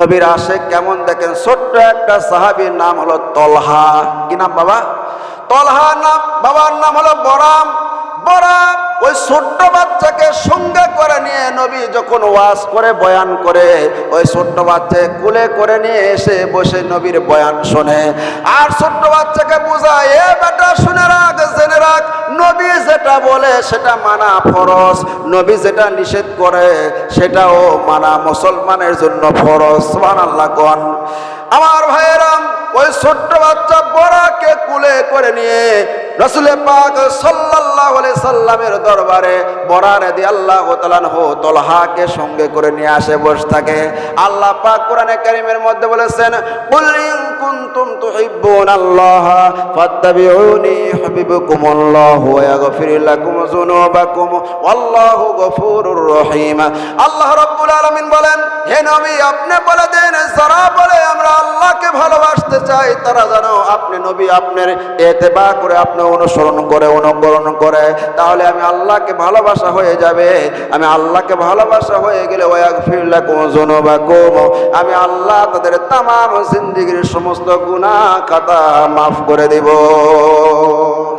নবীর আসে কেমন দেখেন? ছোট্ট একটা সাহাবীর নাম হলো তলহা। কি নাম বাবা? তলহা নাম, বাবার নাম হলো বরাম। বরাম ওই ছোট্ট বাচ্চাকে সঙ্গে করে নিয়ে নবী যখন ওয়াজ করে, বয়ান করে, ওই ছোট্ট বাচ্চা কুলে করে নিয়ে এসে বসে নবীর বয়ান শোনে। আর ছোট্ট বাচ্চাকে বোঝায়, এ বেটা, শুনে রাখ, জেনে রাখ, নবী যেটা বলে সেটা মানা ফরজ। নবী যেটা নিষেধ করে সেটাও মানা মুসলমানের জন্য ফরজ। সুবহান আল্লাহ গণ। আমার ভাইয়েরাম ওই ছোট্ট বাচ্চা বড়াকে কুলে করে নিয়ে রসুলে পাক আলাইহি সাল্লামের দরবারে বড়া দি আল্লাহ তালান হো তলহাকে সঙ্গে করে নিয়ে আসে, বসে থাকে। আল্লাহ পাক কোরআনে কারিমের মধ্যে বলেছেন কুনতুম তুহিব্বুনাল্লাহ ফাত্তাবিউনি ইউহিব্বুকুমুল্লাহ ওয়া লাকুম যুনুবাকুম গফুরুর রহিম। আল্লাহ রাব্বুল আলামিন বলেন, হে নবী, আপনি বলে দেন, যারা বলে আমরা আল্লাহকে ভালোবাসতে চাই, তারা জানো আপনি নবী, আপনার এতেবা করে আপনি অনুসরণ করে, অনুকরণ করে। তাহলে আমি আল্লাহকে ভালোবাসা হয়ে যাবে। আমি আল্লাহকে ভালোবাসা হয়ে গেলে ওয়াগফির লাকুম যুনুবাকুম। আমি আল্লাহ তাদের তামাম জিন্দেগীর সমস্ত গুনাহ খাতা মাফ করে দেব।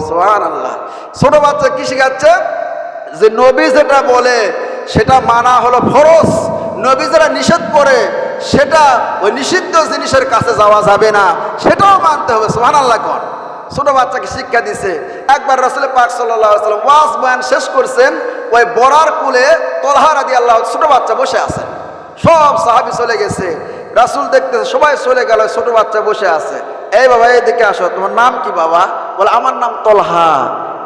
সুবহানাল্লাহ। ছোট বাচ্চা কি শিখাচ্ছে? যে নবী যেটা বলে, সেটা মানা হলো ফরজ। নবী যেটা নিষেধ করে, সেটা ওই নিষিদ্ধ জিনিসের কাছে যাওয়া যাবে না। সেটাও মানতে হবে সোহান আল্লাহ কন ছোট বাচ্চাকে শিক্ষা দিছে? একবার রসুল পাক সাল্লাম ওয়াজ বয়ান শেষ করছেন, ওই বরার কুলে তলহা রাদি আল্লাহ ছোট বাচ্চা বসে আছে। সব সাহাবি চলে গেছে। রাসুল দেখতেছে, সবাই চলে গেল, ছোট বাচ্চা বসে আছে। এই বাবা, এদিকে আসো, তোমার নাম কি বাবা? বলে, আমার নাম তলহা।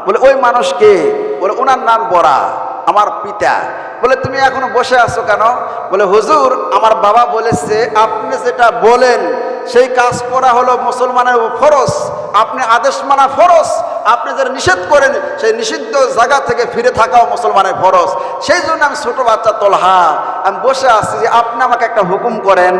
বলে, ওই মানুষকে বলে, ওনার নাম বরা আমার পিতা। বলে, তুমি এখনও বসে আছো কেন? বলে, হুজুর, আমার বাবা বলেছে, আপনি যেটা বলেন সেই কাজ করা হলো মুসলমানের ফরজ। আপনি আদেশ মানা ফরজ, আপনি যারা নিষেধ করেন, সেই নিষিদ্ধ জায়গা থেকে ফিরে থাকাও মুসলমানের ফরজ। সেই জন্য আমি ছোট বাচ্চা তলহা, আমি বসে আছি যে আপনি আমাকে একটা হুকুম করেন।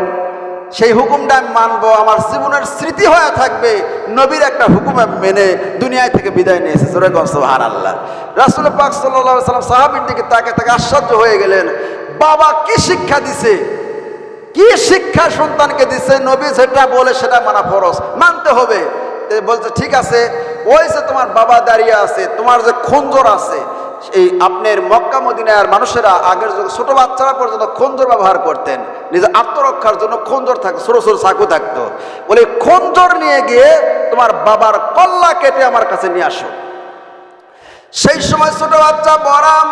সেই হুকুমটা আমি মানবো, আমার জীবনের স্মৃতি হয়ে থাকবে নবীর একটা হুকুম আমি মেনে দুনিয়ায় থেকে বিদায় নিয়েছে জোরে হার আল্লাহ রাসুল পাক সাল্লাহ সাল্লাম সাহাবির দিকে তাকে তাকে আশ্চর্য হয়ে গেলেন। বাবা কি শিক্ষা দিছে? কি শিক্ষা সন্তানকে দিছে? নবী যেটা বলে সেটা মানা ফরজ। মানতে হবে। বলছে, ঠিক আছে, ওই যে তোমার বাবা দাঁড়িয়ে আছে, তোমার যে খঞ্জর আছে, এই আপনার মক্কা, মদিনার মানুষেরা আগের যুগে ছোট বাচ্চারা পর্যন্ত খঞ্জর ব্যবহার করতেন। নিজের আত্মরক্ষার জন্য খঞ্জর থাকতো, ছোট ছোট চাকু থাকতো। বলে, খঞ্জর নিয়ে গিয়ে তোমার বাবার কল্লা কেটে আমার কাছে নিয়ে আসো। সেই সময় ছোট বাচ্চা বরাম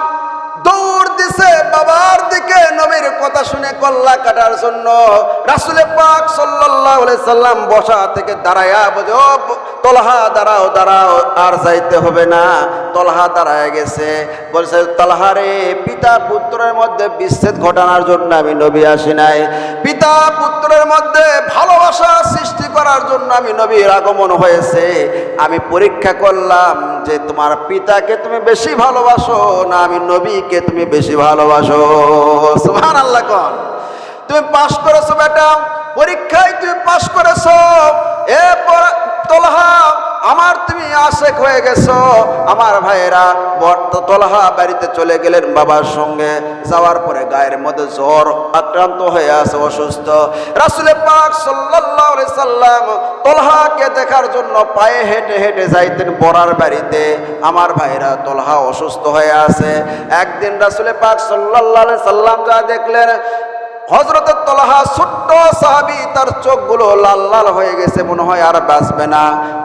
দৌড় দিছে বাবার দিকে নবীর কথা শুনে কল্লা কাটার জন্য রাসুলে পাক আলাইহি সাল্লাম বসা থেকে দাঁড়ায়া বলে, ও তলহা দাঁড়াও দাঁড়াও, আর যাইতে হবে না। তলহা দাঁড়ায় গেছে। বলছে, তলহা রে, পিতা পুত্রের মধ্যে বিচ্ছেদ ঘটানোর জন্য আমি নবী আসি নাই। পিতা পুত্রের মধ্যে ভালোবাসা সৃষ্টি করার জন্য আমি নবীর আগমন হয়েছে। আমি পরীক্ষা করলাম যে তোমার পিতাকে তুমি বেশি ভালোবাসো না আমি নবীকে তুমি বেশি ভালোবাসো। সুহান আল্লাহ কন। তুমি পাশ করেছ বেটা পরীক্ষায় তুমি পাশ করেছ। এ তলহা, আমার তুমি আশেক হয়ে গেছো। আমার ভাইয়েরা, বর্ত তলহা বাড়িতে চলে গেলেন বাবার সঙ্গে। যাওয়ার পরে গায়ের মধ্যে জ্বর, আক্রান্ত হয়ে আছে, অসুস্থ। রাসুলে পাক আলাইহি সাল্লাম তলহাকে দেখার জন্য পায়ে হেঁটে হেঁটে যাইতেন বড়ার বাড়িতে। আমার ভাইরা তলহা অসুস্থ হয়ে আছে। একদিন রাসুলে পাক আলাইহি সাল্লাম যা দেখলেন হজরতের তলাহা ছোট্ট সাহাবি, তার চোখগুলো লাল লাল হয়ে গেছে, মনে হয় আর বাঁচবে না।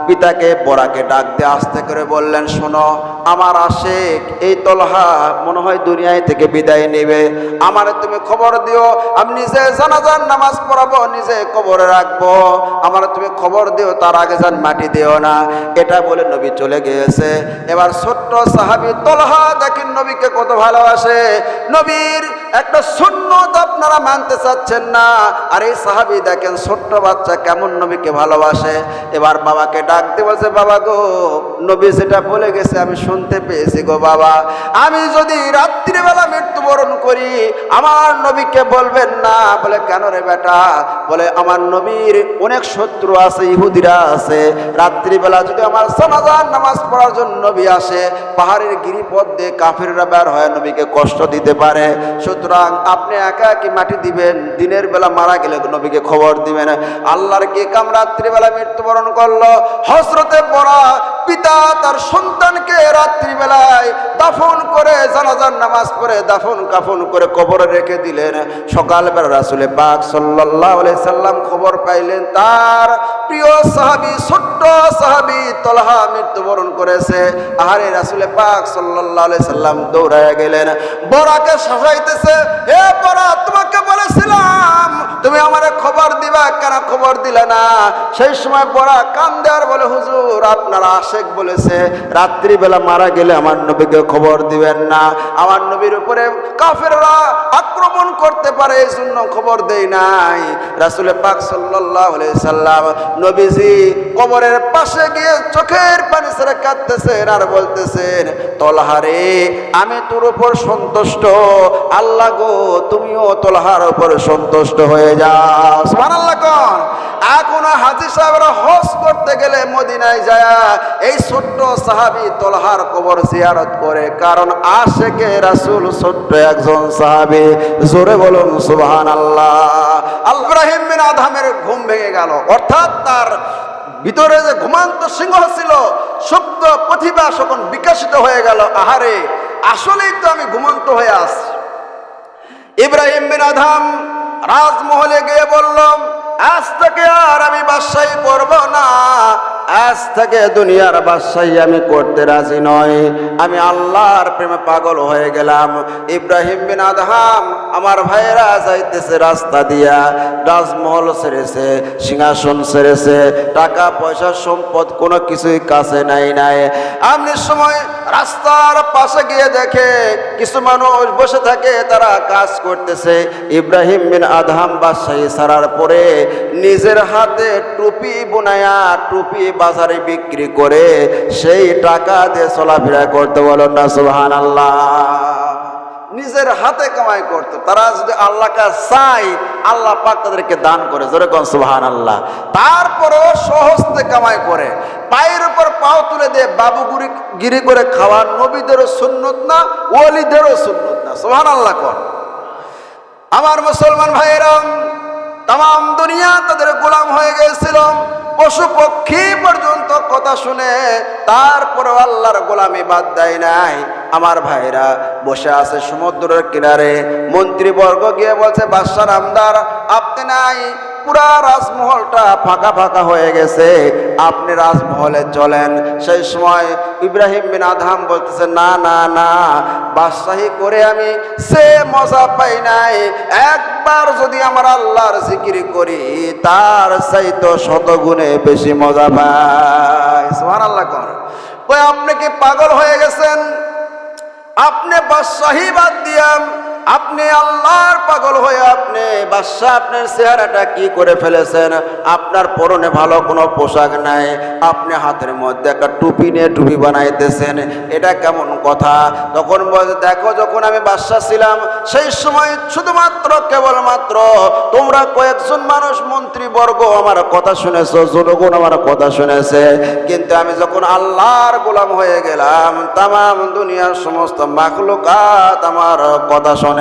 পিতাকে বড়াকে ডাক দিয়ে আস্তে করে বললেন, শোনো, আমার আশেক, এই তলহা মনে হয় দুনিয়ায় থেকে বিদায় নেবে। আমারে তুমি খবর দিও, আমি নিজে জানাজান নামাজ পড়াবো, নিজে কবরে রাখব। আমার তুমি খবর দিও, তার আগে যান মাটি দিও না। এটা বলে নবী চলে গিয়েছে। এবার ছোট্ট সাহাবি তলহা দেখেন নবীকে কত ভালোবাসে। নবীর একটা সুন্নত আপনারা মানতে চাচ্ছেন না। আর এই সাহাবি দেখেন, ছোট্ট বাচ্চা কেমন নবীকে ভালোবাসে। এবার বাবাকে ডাক দিয়ে বলছে, বাবা গো, নবী যেটা বলে গেছে আমি শুনতে পেয়েছি গো বাবা। আমি যদি রাত্রিবেলা মৃত্যুবরণ করি, আমার নবীকে বলবেন না? বলে, কেন রে বেটা? বলে, আমার নবীর অনেক শত্রু আছে, ইহুদিরা আছে। রাত্রিবেলা যদি আমার সমাজান নামাজ পড়ার জন্য নবী আসে, পাহাড়ের গিরিপথ দিয়ে কাফিররা বের হয়, নবীকে কষ্ট দিতে পারে। সুতরাং আপনি একা কি মাটি দিবেন, দিনের বেলা মারা গেলে নবীকে খবর দিবেন আল্লাহর কে কাম রাত্রিবেলা মৃত্যুবরণ করল? হসরতে পড়া পিতা তার সন্তানকে রাত্রিবেলায় দাফন করে জানাজার নামাজ পড়ে দাফন কাফন করে কবরে রেখে দিলেন। সকালবেলা রাসুলে পাক সাল্লাহ সাল্লাম খবর পাইলেন, তার প্রিয় সাহাবি, ছোট্ট সাহাবি তলহা মৃত্যুবরণ করেছে। আহারে রাসুলে পাক সাল্লাহ সাল্লাম দৌড়ায় গেলেন। বরাকে সাজাইতেছে হে বরা তোমাকে বলেছিলাম, তুমি আমারে খবর দিবা, কেন খবর দিলে না? সেই সময় বড়া কান দেওয়ার বলে, হুজুর, আপনার আশেক বলেছে, রাত্রিবেলা মারা গেলে আমার নবীকে খবর দিবেন না। আমার নবীর উপরে কাফেররা আক্রমণ করতে পারে, এই জন্য খবর দেই নাই। রাসুলে পাক সাল্লাহ সাল্লাম নবীজি কবরের পাশে গিয়ে চোখের পানি ছেড়ে কাঁদতেছেন আর বলতেছেন তলহারে আমি তোর উপর সন্তুষ্ট। আল্লাহ গো, তুমিও তলহার উপর সন্তুষ্ট হয়ে যাও। কন। এখন হাজি সাহেবরা হজ করতে গেলে মদিনায় যায়, এই ছোট্ট সাহাবি তলহার কবর জিয়ারত করে, কারণ আশেকে রাসুল ছোট্ট একজন সাহাবি। জোরে বলুন সুবহান আল্লাহ আল্লাহিম বিন আধামের ঘুম ভেঙে গেল। অর্থাৎ তার ভিতরে যে ঘুমান্ত সিংহ ছিল, সুপ্ত প্রতিভা সকল বিকশিত হয়ে গেল। আহারে, আসলেই তো আমি ঘুমন্ত হয়ে আসছি ইব্রাহিম বিন আধাম রাজমহলে গিয়ে বললাম আজ থেকে আর আমি বাদশাহী করব না। আজ থেকে দুনিয়ার বাদশাহী আমি করতে রাজি নয় আমি আল্লাহর প্রেমে পাগল হয়ে গেলাম। ইব্রাহিম বিন আদহাম আমার ভাইয়েরা যাইতেছে রাস্তা দিয়া। রাজমহল ছেড়েছে, সিংহাসন ছেড়েছে, টাকা, পয়সা, সম্পদ কোনো কিছুই কাছে নাই নাই। আপনি সময় রাস্তার পাশে গিয়ে দেখে কিছু মানুষ বসে থাকে, তারা কাজ করতেছে। ইব্রাহিম বিন আদহাম বাদশাহী ছাড়ার পরে নিজের হাতে টুপি বোনায়া, টুপি বাজারে বিক্রি করে সেই টাকা দিয়ে চলাফেরা করতে বলেন না সুহান নিজের হাতে কামাই করতো, তারা যদি আল্লাহকে চাই আল্লাহ পাক তাদেরকে দান করে যেরকম সুহান আল্লাহ তারপরেও সহজতে কামাই করে, পায়ের উপর পাও তুলে দিয়ে বাবুগুরি গিরি করে খাওয়া নবীদেরও সুন্নত না ওলিদেরও সুন্নত না সুহান আল্লাহ কর আমার মুসলমান ভাইয়েরাম তাম দুনিয়া তাদের গোলাম হয়ে গিয়েছিল। পশু পক্ষী পর্যন্ত কথা শুনে তারপরে আল্লাহর গোলামি বাদ দেয় নাই। আমার ভাইরা বসে আছে সমুদ্রের কিনারে, মন্ত্রীবর্গ গিয়ে বলছে বাদশার আমদার আপনি নাই। পুরা রাজমহলটা ফাঁকা ফাঁকা হয়ে গেছে। আপনি রাজমহলে চলেন। সেই সময় ইব্রাহিম বিন আধাম বলতেছে, না না না, বাদশাহী করে আমি সে মজা পাই নাই। একবার যদি আমার আল্লাহর জিকির করি, তার চাইতো শতগুণে বেশি মজা পাই। সোহান আল্লাহ কর আপনি কি পাগল হয়ে গেছেন? আপনি বাদশাহী বাদ দিয়াম। আপনি আল্লাহর পাগল হয়ে আপনি বাদশাহ আপনার চেহারাটা কি করে ফেলেছেন? আপনার পরনে ভালো কোনো পোশাক নাই, আপনি হাতের মধ্যে একটা টুপি নিয়ে টুপি বানাইতেছেন, এটা কেমন কথা? তখন বলছে দেখো, যখন আমি বাদশাহ ছিলাম, সেই সময় শুধুমাত্র কেবলমাত্র তোমরা কয়েকজন মানুষ মন্ত্রীবর্গ আমার কথা শুনেছো, জনগণ আমার কথা শুনেছে। কিন্তু আমি যখন আল্লাহর গোলাম হয়ে গেলাম তাম দুনিয়ার সমস্ত মাখলুকাত আমার কথা শোনে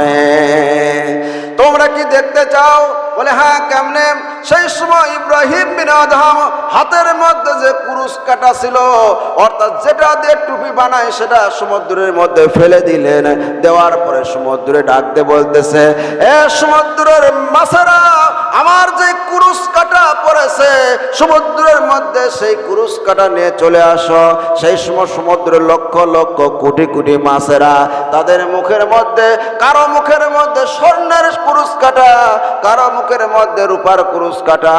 তোমরা কি দেখতে চাও? বলে হ্যাঁ কেমনে? সেই সময় ইব্রাহিম বিন আদহাম হাতের মধ্যে যে কুরুশ কাটা ছিল, অর্থাৎ যেটা দিয়ে টুপি বানায় সেটা সমুদ্রের মধ্যে ফেলে দিলেন। দেওয়ার পরে সমুদ্রে ডাকতে বলতেছে, এ সমুদ্রের মাছেরা, আমার যে পড়েছে সমুদ্রের মধ্যে সেই কুরুশ কাটা নিয়ে চলে আসো। সেই সময় সমুদ্রের লক্ষ লক্ষ কোটি কোটি মাছেরা তাদের মুখের মধ্যে, কারও মুখের মধ্যে স্বর্ণের কুরুশ কাটা, কারও মুখের মধ্যে রূপার কুরুশ কাটা,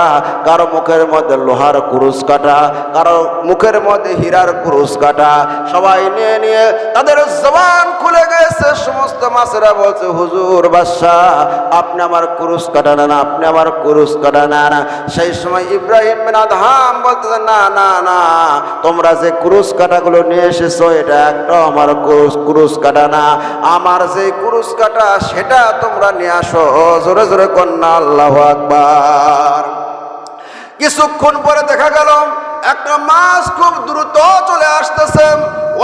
কারও মুখের মধ্যে লোহার কুরুশ কাটা, কারও মুখের মধ্যে হীরার কুরুশ কাটা। সবাই নিয়ে নিয়ে তাদের জবান খুলে গেছে। সমস্ত মাছেরা বলছে, হুজুর বাদশাহ, আপনি আমার কুরুশ কাটা নেন আপনি আমার কুরুশ কাটা নেন সেই সময় ইব্রাহিম আধাম বলতেছে, না না না, তোমরা যে ক্রুশ কাটাগুলো নিয়ে এসেছ, এটা একটা আমার কুরুশ কাটা না। আমার যে ক্রুশ কাটা সেটা তোমরা নিয়ে আসো। জোরে জোরে কন্যা, আল্লাহ আকবার। কিছুক্ষণ পরে দেখা গেল একটা মাছ খুব দ্রুত চলে আসতেছে।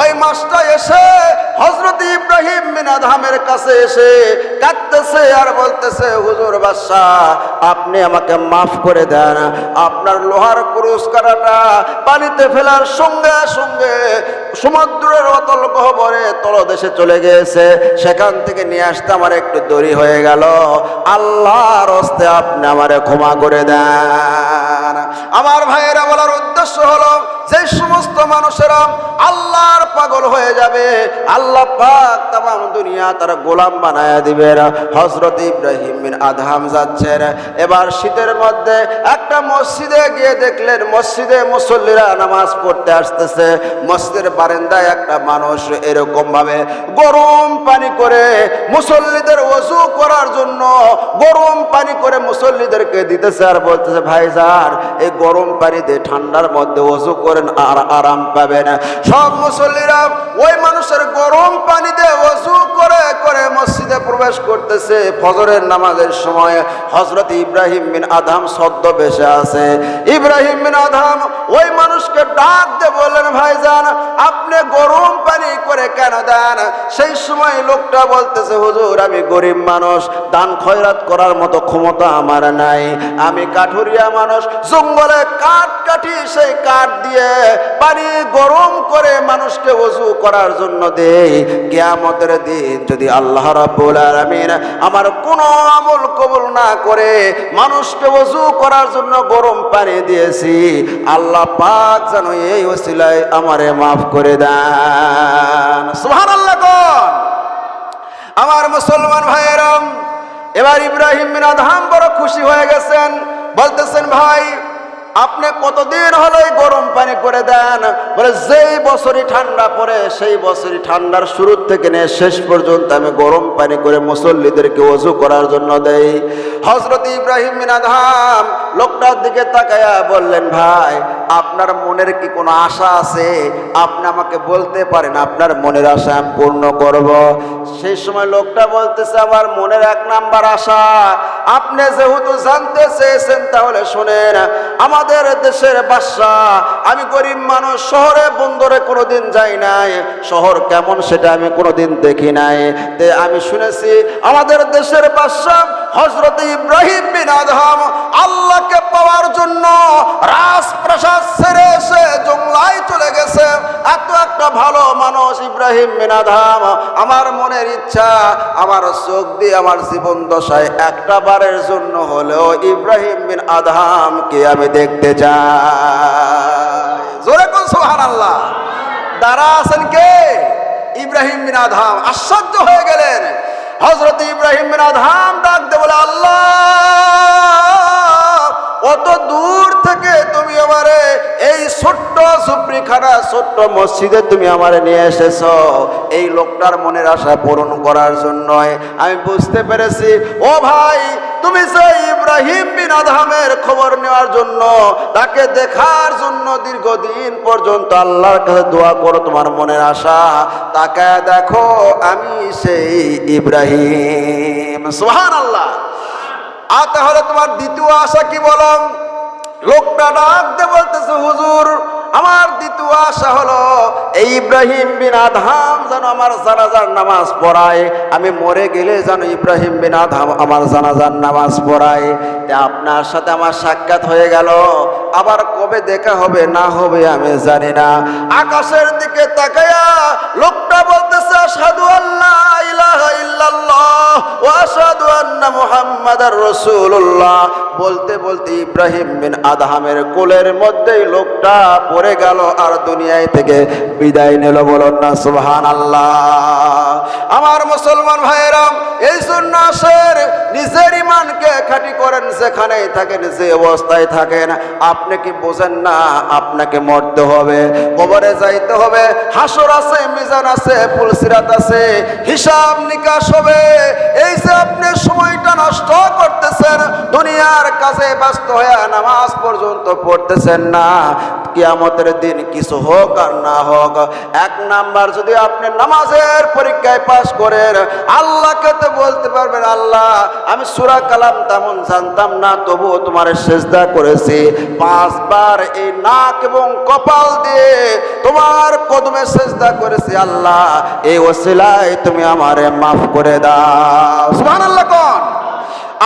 ওই মাছটা এসে হজরত ইব্রাহিম আদহামের কাছে এসে কাঁদতেছে আর বলতেছে, হুজুর বাদশাহ, আপনি আমাকে মাফ করে দেন। আপনার লোহার ক্রুশ কাটাটা পানিতে ফেলার সঙ্গে সঙ্গে সমুদ্রের অতল গহবরে তলদেশে চলে গিয়েছে। সেখান থেকে নিয়ে আসতে আমার একটু দেরি হয়ে গেল। আল্লাহর হস্তে আপনি আমারে ক্ষমা করে দেন। আমার ভাইয়েরা বলার উদ্দেশ্য হলো, যে সমস্ত মানুষেরা আল্লাহর পাগল হয়ে যাবে, আল্লাহ পাক তাম দুনিয়া তার গোলাম বানায় দিবেন হজরত ইব্রাহিম আদহাম যাচ্ছেন। এবার শীতের মধ্যে একটা মসজিদে গিয়ে দেখলেন, মসজিদে মুসল্লিরা নামাজ পড়তে আসতেছে। মসজিদের বারেন্দায় একটা মানুষ এরকম ভাবে গরম পানি করে মুসল্লিদের ওযু করার জন্য গরম পানি করে মুসল্লিদেরকে দিতেছে আর বলতেছে, ভাইজান এই গরম পানি দিয়ে ঠান্ডার মধ্যে ওযু করেন আর আরাম পাবেন। সব মুসল্লিরা ওই মানুষের গরম পানিতে ওযু করে করে মসজিদে প্রবেশ করতেছে। ফজরের নামাজের সময় হজরত ইব্রাহিম বিন আধাম সদ্য বেশে আছে। ইব্রাহিম বিন আধাম ওই মানুষকে ডাক দিয়ে বললেন, ভাইজান, আপনি গরম পানি করে কেন দেন? সেই সময় লোকটা বলতেছে, হুজুর, আমি গরিব মানুষ। দান খয়রাত করার মতো ক্ষমতা আমার নাই। আমি কাঠুরিয়া মানুষ জঙ্গলে কাঠ কাটি সেই কাঠ দিয়ে পানি গরম করে মানুষকে ওযু করার জন্য দেই। কিয়ামতের দিন যদি আল্লাহ রাব্বুল আলামিন আমার কোনো আমল কবুল না করে মানুষকে ওযু করার জন্য গরম পানি দিয়েছি, আল্লাহ পাক যেন এই ওসিলায় আমারে মাফ করে দেন। সুবহানাল্লাহ কোন আমার মুসলমান ভাইয়েরাম, এবার ইব্রাহিম আদহাম বড় খুশি হয়ে গেছেন। বলতেছেন, ভাই আপনি কতদিন হলো এই গরম পানি করে দেন? বলে, যেই বছরই ঠান্ডা পড়ে, সেই বছরই ঠান্ডার শুরু থেকে নিয়ে শেষ পর্যন্ত আমি গরম পানি করে মুসল্লিদেরকে অজু করার জন্য দেই। হজরত ইব্রাহিম মিনাধাম লোকটার দিকে তাকায়া বললেন, ভাই, আপনার মনের কি কোনো আশা আছে? আপনি আমাকে বলতে পারেন, আপনার মনের আশা আমি পূর্ণ করব। সেই সময় লোকটা বলতেছে, আমার মনের এক নাম্বার আশা। আপনি যেহেতু জানতে চেয়েছেন, তাহলে শোনেন, আমাদের দেশের বাদশা আমি গরিব মানুষ, শহরে বন্দরে কোনোদিন যাই নাই। শহর কেমন সেটা আমি কোনোদিন দেখি নাই। তে আমি শুনেছি, আমাদের দেশের বাদশা হজরত ইব্রাহিম বিন আদহাম আল্লাহকে পাওয়ার জন্য রাজপ্রাসাদ ছেড়ে এসে জংলায় চলে গেছে। এত একটা ভালো মানুষ ইব্রাহিম আদহাম, আমার মনের ইচ্ছা, আমার চোখ দিয়ে আমার জীবন দশায় একটা বারের জন্য হলেও ইব্রাহিম বিন আদহামকে আমি দেখতে চাই। জোরে কোন সোহান আল্লাহ দাঁড়া আছেন কে? ইব্রাহিম বিন আদহাম, আশ্চর্য হয়ে গেলেন। হজরত ইব্রাহিম বিন আদহাম ডাক দে বলে, আল্লাহ! অত দূর থেকে তুমি আমারে এই ছোট্ট সুপ্রিখানা, ছোট্ট মসজিদে তুমি আমারে নিয়ে এসেছ। এই লোকটার মনের আশা পূরণ করার জন্য আমি বুঝতে পেরেছি। ও ভাই, তুমি সেই ইব্রাহিম বিন আদহামের খবর নেওয়ার জন্য, তাকে দেখার জন্য দীর্ঘদিন পর্যন্ত আল্লাহর কাছে দোয়া করো তোমার মনের আশা। তাকে দেখো, আমি সেই ইব্রাহিম। সোহান আল্লাহ আর তাহলে তোমার দ্বিতীয় আশা কি বলম লোকটা ডাক দিয়ে বলতেছে, হুজুর, আমার দ্বিতীয় আশা হলো এই ইব্রাহিম বিন আধাম যেন আমার জানাজার নামাজ পড়ায়। আমি মরে গেলে যেন ইব্রাহিম বিন আধাম আমার জানাজার নামাজ পড়ায়। আপনার সাথে আমার সাক্ষাৎ হয়ে গেল। আবার কবে দেখা হবে না হবে আমি জানি না। আকাশের দিকে তাকায়া লোকটা বলতেছে, আশহাদু আল্লাহ বলতে বলতে ইব্রাহিম বিন আদহামের কোলের মধ্যেই লোকটা পড়ে গেল আর দুনিয়ায় থেকে বিদায় নিল। বলুন না সুবহান আল্লাহ আমার মুসলমান ভাইয়েরাম, এই জন্য আসের নিজের ইমানকে খাঁটি করেন যেখানেই থাকেন, যে অবস্থায় থাকেন। আপনি কি বোঝেন না? আপনাকে মরতে হবে, কবরে যাইতে হবে, হাসর আছে, মিজান আছে, ফুলসিরাত আছে, হিসাব নিকাশ হবে। এই যে আপনি সময়টা নষ্ট করতেছেন, দুনিয়ার কাছে ব্যস্ত হয়ে নামাজ পর্যন্ত পড়তেছেন না, কিয়ামতের দিন কিছু হোক আর না হোক। এক নাম্বার, যদি আপনি নামাজের পরীক্ষায় পাশ করেন, আল্লাহকে তো বলতে পারবেন, আল্লাহ, আমি সুরা কালাম তেমন জানতাম না, তবুও তোমার সেজদা করেছি। পাঁচবার এই নাক এবং কপাল দিয়ে তোমার কদমে চেষ্টা করেছি আল্লাহ। এই ওসিলায় তুমি আমারে মাফ করে দাও। সুবহানাল্লাহ কোন।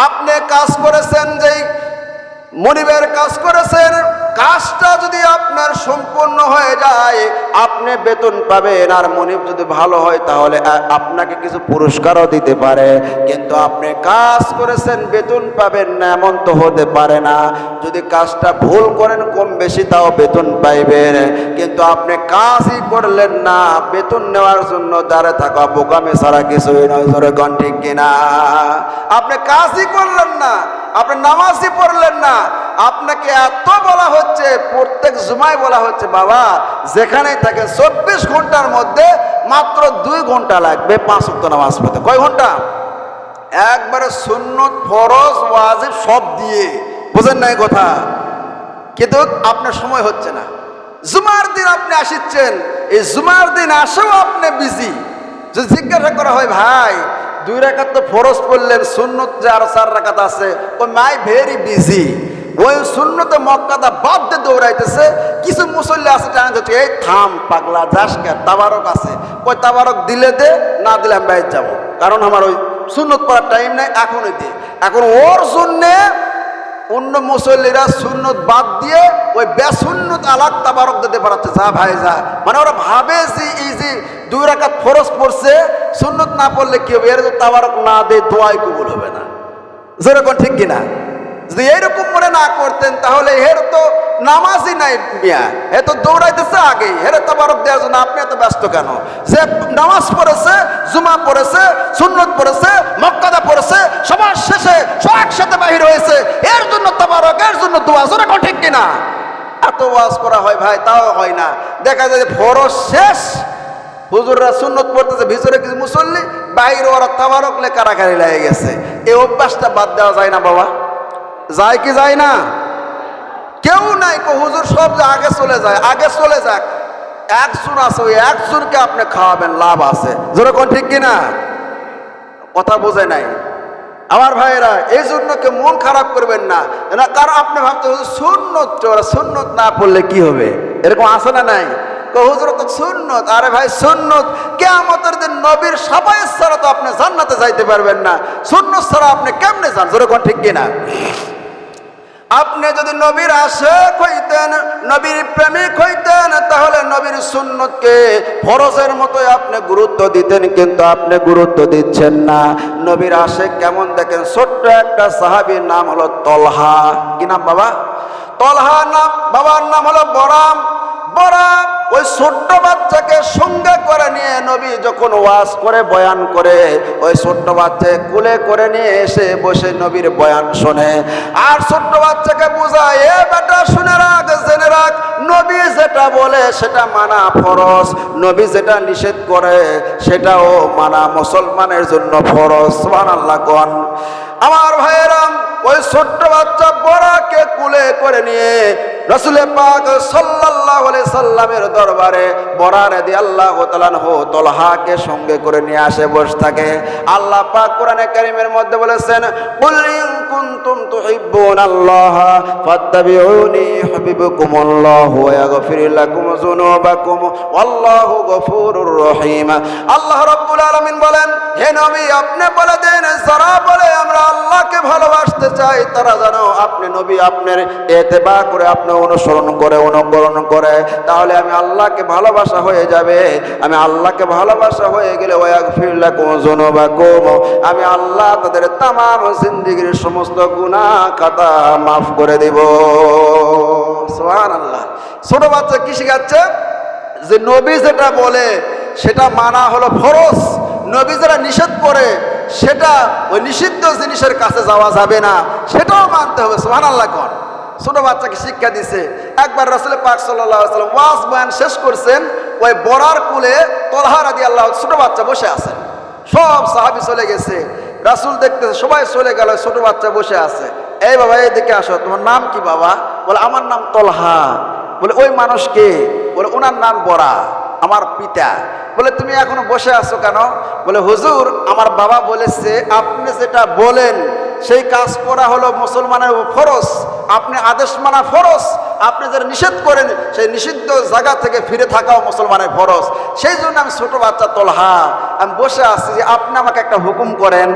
আপনি কাজ করেছেন যেই মনিবের কাজ করেছেন, কাজটা যদি আপনার সম্পূর্ণ হয়ে যায়, আপনি বেতন পাবেন। আর মনিব যদি ভালো হয়, তাহলে আপনাকে কিছু পুরস্কারও দিতে পারে। কিন্তু আপনি কাজ করেছেন, বেতন পাবেন না, এমন তো হতে পারে না। যদি কাজটা ভুল করেন, কম বেশি তাও বেতন পাইবেন। কিন্তু আপনি কাজই করলেন না, বেতন নেওয়ার জন্য দাঁড়ে থাকা, বোকামে ছাড়া কিছুই নয়। ধরে কন ঠিক কিনা? আপনি কাজই করলেন না আপনি নামাজই পড়লেন না। আপনাকে এত বলা হচ্ছে, প্রত্যেক জুমায় বলা হচ্ছে, বাবা, যেখানেই থাকে চব্বিশ ঘণ্টার মধ্যে মাত্র দুই ঘণ্টা লাগবে পাঁচ অক্ট নামাজ পড়তে। কয় ঘণ্টা? একবারে সুন্নত, ফরজ, ওয়াজিব সব দিয়ে। বুঝেন নাই কথা? কিন্তু আপনার সময় হচ্ছে না। জুমার দিন আপনি আসিচ্ছেন, এই জুমার দিন আসেও আপনি বিজি যদি জিজ্ঞাসা করা হয়, ভাই দুই রাকাত তো ফরজ পড়লেন, সুন্নত যে আরও চার রাকাত আছে, ও মাই ভেরি বিজি ওই শূন্যতে মক্কাদা বাদ দিয়ে দৌড়াইতেছে, কিছু মুসল্লি আছে টানা যাচ্ছে এই থাম পাগলা, যাস কে, তাবারক আছে। ওই তাবারক দিলে দে, না দিলে আমি বাইর যাব। কারণ আমার ওই সুন্নত পড়ার টাইম নেই, এখনই দে। এখন ওর জন্যে অন্য মুসল্লিরা সুন্নত বাদ দিয়ে ওই বেসুন্নত আলাদ তাবারক দিতে পারাচ্ছে যা ভাই যা। মানে ওরা ভাবে যে এই যে দুই রাখাত ফরজ পড়ছে, সুন্নত না পড়লে কি হবে? এর তাবারক না দে দোয়াই কবুল হবে না। যেরকম ঠিক কিনা? যদি এরকম মনে না করতেন, তাহলে এর তো নামাজই নাই মিয়া এ তো দৌড়াইতেছে আগেই। হের তাবারক দেওয়ার জন্য আপনি এত ব্যস্ত কেন? সে নামাজ পড়েছে, জুমা পড়েছে, সুন্নত পড়েছে, মক্কাদা পড়েছে সবার শেষে সব একসাথে বাহির হয়েছে। এর জন্য তাবারক, এর জন্য দোয়া যেরকম ঠিক কিনা? এত ওয়াজ করা হয় ভাই, তাও হয় না। দেখা যায় যে ফরজ শেষ, হুজুররা সুন্নত পড়তেছে, ভিতরে কিছু মুসল্লি বাইরে ওরা তাবারক লে কারাকারি লেগে গেছে। এই অভ্যাসটা বাদ দেওয়া যায় না বাবা। যায় কি যায় না? কেউ নাই কো, হুজুর সব যে আগে চলে যায়, আগে চলে যাক। এক একজন আছে, ওই একজনকে আপনি খাওয়াবেন, লাভ আছে। যেরকম ঠিক কিনা? কথা বোঝে নাই। আমার ভাইয়েরা, এই জন্য কেউ মন খারাপ করবেন না। না, কারণ আপনি ভাবতে সুন্নত সুন্নত না পড়লে কি হবে? এরকম আছে না নাই? কো, হুজুর তো সুন্নত। আরে ভাই, সুন্নত। কেমতের দিন নবীর সবাই ছাড়া তো আপনি জান্নাতে যাইতে পারবেন না। সুন্নত ছাড়া আপনি কেমনে যান? যেরকম ঠিক কিনা? আপনি যদি নবীর আশেক হইতেন, নবীর প্রেমিক হইতেন, তাহলে নবীর সুন্নতকে ফরজের মতোই আপনি গুরুত্ব দিতেন, কিন্তু আপনি গুরুত্ব দিচ্ছেন না। নবীর আশেক কেমন দেখেন? ছোট্ট একটা সাহাবীর নাম হলো তলহা। কি নাম বাবা? তলহা নাম, বাবার নাম হলো বরাম। ওই ছোট্ট বাচ্চাকে সঙ্গে করে নিয়ে নবী যখন ওয়াজ করে, বয়ান করে, ওই ছোট্ট কুলে করে নিয়ে এসে বসে নবীর বয়ান শোনে। আর ছোট্ট বাচ্চাকে বোঝায়, এ বেটা, শুনে রাখ, জেনে রাখ, নবী যেটা বলে সেটা মানা ফরজ। নবী যেটা নিষেধ করে সেটাও মানা মুসলমানের জন্য ফরজ। কোন আমার ভাইয়েরাম ওই ছোট্ট বাচ্চা বড়াকে কুলে করে নিয়ে রসুলে পাক সাল্লাল্লাহু আলাইহি সাল্লামের দরবারে আল্লাহ তলহাকে সঙ্গে করে নিয়ে আসে থাকে। আল্লাহ পাক কোরআনে কারীমের মধ্যে বলেছেন হে আপনি ভালোবাসতে চাই, তারা যেন আপনি নবী, আপনার এতেবা করে, আপনি অনুসরণ করে, অনুকরণ করে তাহলে আমি আল্লাহকে ভালোবাসা হয়ে যাবে। আমি আল্লাহকে ভালোবাসা হয়ে গেলে আমি আল্লাহ তাদের তাম জিন্দিগির সমস্ত গুনাহ খাতা মাফ করে দেব। সুবহানাল্লাহ। ছোট বাচ্চা কি শিখাচ্ছে? যে নবী যেটা বলে, সেটা মানা হলো ফরজ। নবী যেটা নিষেধ করে, সেটা ওই নিষিদ্ধ জিনিসের কাছে যাওয়া যাবে না। সেটাও মানতে হবে। সোহান আল্লাহ কন ছোট বাচ্চাকে শিক্ষা দিছে। একবার রসুল পাক সাল্লাম ওয়াজ বয়ান শেষ করছেন, ওই বরার কুলে তলহার আদি আল্লাহ ছোট বাচ্চা বসে আছেন সব সাহাবি চলে গেছে। রাসুল দেখতেছে, সবাই চলে গেল ছোট বাচ্চা বসে আছে। এই বাবা এইদিকে আসো, তোমার নাম কি বাবা? বলে, আমার নাম তলহা। বলে, ওই মানুষকে বলে, ওনার নাম বরা আমার পিতা। বলে, তুমি এখনও বসে আছো কেন? বলে, হুজুর, আমার বাবা বলেছে, আপনি যেটা বলেন সেই কাজ করা হলো মুসলমানের ফরজ। আপনি আদেশ মানা ফরজ, আপনি যারা নিষেধ করেন, সেই নিষিদ্ধ জায়গা থেকে ফিরে থাকাও মুসলমানের ফরজ। সেই জন্য আমি ছোট বাচ্চা তলহা, আমি বসে আছি যে আপনি আমাকে একটা হুকুম করেন।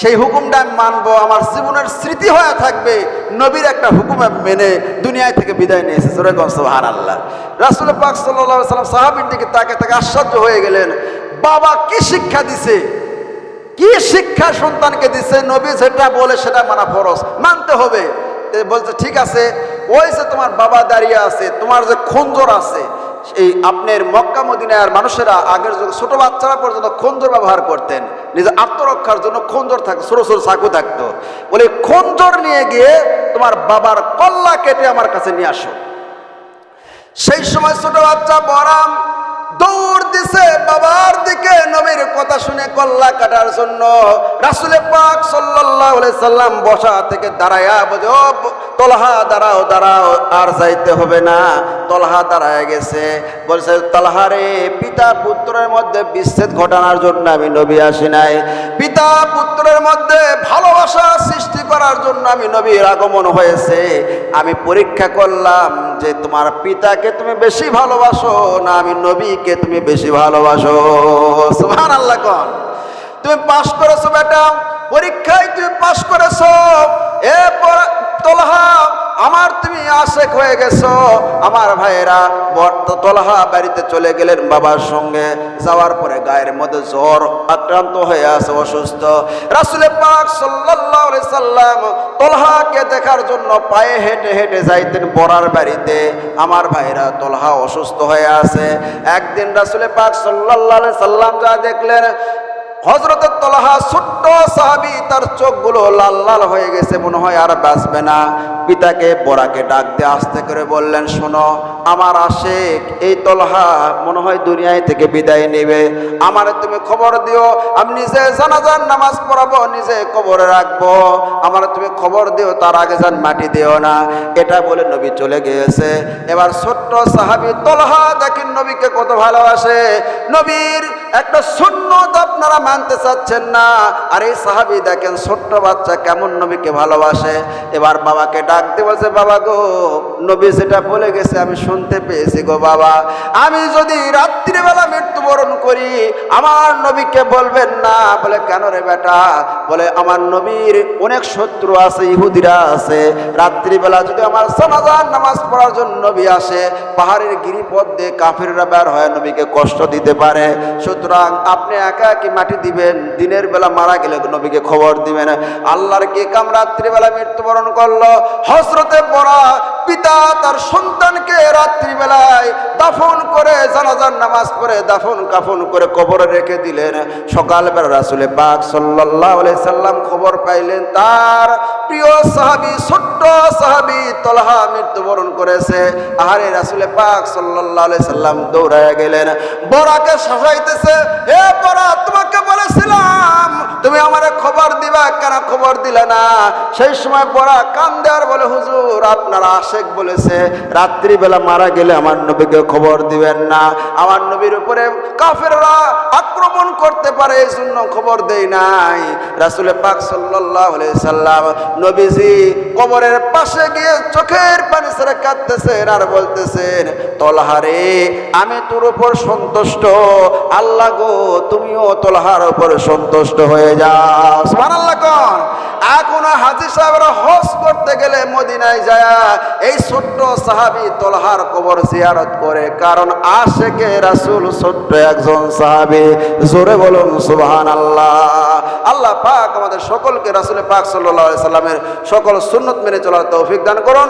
সেই হুকুমটা আমি মানবো, আমার জীবনের স্মৃতি হয়ে থাকবে, নবীর একটা হুকুম মেনে দুনিয়ায় থেকে বিদায় নিয়েছে সুরেগঞ্জ সোহান আল্লাহ রাসুল পাক সাল্লাহ সাল্লাম সাহাবির দিকে তাকে তাকে আশ্চর্য হয়ে গেলেন, বাবা কি শিক্ষা দিছে? কি শিক্ষা সন্তানকে দিছে? নবী যেটা বলে সেটা মানা ফরজ। মানতে হবে। বলছে, ঠিক আছে, ওই যে তোমার বাবা দাঁড়িয়ে আছে, তোমার যে খঞ্জর আছে, এই আপনার মক্কা, মদিনার মানুষেরা আগের যুগে ছোট বাচ্চারা পর্যন্ত খঞ্জর ব্যবহার করতেন। নিজের আত্মরক্ষার জন্য খঞ্জর থাকতো, ছোট ছোট চাকু থাকতো। বলে, খঞ্জর নিয়ে গিয়ে তোমার বাবার কল্লা কেটে আমার কাছে নিয়ে আসো। সেই সময় ছোট বাচ্চা বরাম দৌড় দিছে বাবার দিকে নবীর কথা শুনে কল্লা কাটার জন্য রাসুলে পাক সাল্লাল্লাহু সাল্লাম বসা থেকে দাঁড়ায়া ও তলহা, দাঁড়াও দাঁড়াও, আর যাইতে হবে না। তলহা দাঁড়ায় গেছে। বলছে, তলহা রে, পিতা পুত্রের মধ্যে বিচ্ছেদ ঘটানোর জন্য আমি নবী আসি নাই। পিতা পুত্রের মধ্যে ভালোবাসা সৃষ্টি করার জন্য আমি নবীর আগমন হয়েছে। আমি পরীক্ষা করলাম যে তোমার পিতাকে তুমি বেশি ভালোবাসো না আমি নবীকে তুমি বেশি ভালোবাসো। সুহান আল্লাহ কন তুমি পাশ করেছ বেটা পরীক্ষায় তুমি পাশ করেছ। এ তলহা, আমার তুমি আশেক হয়ে গেছো। আমার ভাইয়েরা, বর্ত তলহা বাড়িতে চলে গেলেন বাবার সঙ্গে। যাওয়ার পরে গায়ের মধ্যে জ্বর, আক্রান্ত হয়ে আছে, অসুস্থ। রাসুলে পাক সাল্লাল্লাহু সাল্লাম তলহাকে দেখার জন্য পায়ে হেঁটে হেঁটে যাইতেন বড়ার বাড়িতে। আমার ভাইরা তলহা অসুস্থ হয়ে আছে। একদিন রাসুলে পাক সাল্লাল্লাহু সাল্লাম যা দেখলেন হজরতের তলহা ছোট্ট সাহাবি, তার চোখগুলো লাল লাল হয়ে গেছে, মনে হয় আর বাঁচবে না। পিতাকে বড়াকে ডাক দিয়ে আস্তে করে বললেন, শোনো, আমার আশেক, এই তলহা মনে হয় দুনিয়ায় থেকে বিদায় নেবে। আমারে তুমি খবর দিও, আমি নিজে জানাজান নামাজ পড়াবো, নিজে কবরে রাখব। আমার তুমি খবর দিও, তার আগে যান মাটি দিও না। এটা বলে নবী চলে গিয়েছে। এবার ছোট্ট সাহাবি তলহা দেখেন নবীকে কত ভালোবাসে। নবীর একটা সুন্নত আপনারা মানতে চাচ্ছেন না। আর এই সাহাবি দেখেন, ছোট্ট বাচ্চা কেমন নবীকে ভালোবাসে। এবার বাবাকে ডাক দিয়ে বলছে, বাবা গো, নবী যেটা বলে গেছে আমি শুনতে পেয়েছি গো বাবা। আমি যদি রাত্রিবেলা মৃত্যুবরণ করি, আমার নবীকে বলবেন না? বলে, কেন রে বেটা? বলে, আমার নবীর অনেক শত্রু আছে, ইহুদিরা আছে। রাত্রিবেলা যদি আমার সমাজান নামাজ পড়ার জন্য নবী আসে, পাহাড়ের গিরিপথ দিয়ে কাফিররা বের হয়, নবীকে কষ্ট দিতে পারে। সুতরাং আপনি একা কি মাটি দিবেন, দিনের বেলা মারা গেলে নবীকে খবর দিবেন আল্লাহর কি কাম রাত্রিবেলা মৃত্যুবরণ করল? হসরতে পড়া পিতা তার সন্তানকে রাত্রিবেলায় দাফন করে জানাজার নামাজ পড়ে দাফন কাফন করে কবরে রেখে দিলেন। সকালবেলা রাসুলে পাক সাল্লাহ সাল্লাম খবর পাইলেন, তার প্রিয় সাহাবি, ছোট্ট সাহাবি তলহা মৃত্যুবরণ করেছে। আহারে রাসুলে পাক সাল্লাহ সাল্লাম দৌড়ায় গেলেন। বড়াকে সাজাইতেছে হে বড়া, তোমাকে বলেছিলাম, তুমি আমারে খবর দিবা, কেন খবর দিলে না? সেই সময় বড়া কান দেওয়ার বলে, হুজুর, আপনার আশেক বলেছে, রাত্রিবেলা মারা গেলে আমার নবীকে খবর দিবেন না। আমার নবীর উপরে কাফেররা আক্রমণ করতে পারে, এই জন্য খবর দেই নাই। রাসুলে পাক সাল্লাম নবীজি কবরের পাশে গিয়ে চোখের পানি ছেড়ে কাঁদতেছেন আর বলতেছেন তলহারে আমি তোর উপর সন্তুষ্ট। আল্লাহ গো, তুমিও তলহার উপর সন্তুষ্ট হয়ে যাও। এখন করতে গেলে মদিনায় যায়, এই ছোট্ট সাহাবি তলহার কবর জিয়ারত করে, কারণ রাসূল ছোট্ট একজন সাহাবি। জোরে বলুন সুবহান আল্লাহ আল্লাহ পাক আমাদের সকলকে রাসূল পাক আলাইহি সাল্লামের সকল সুন্নত মেনে চলার তৌফিক দান করুন।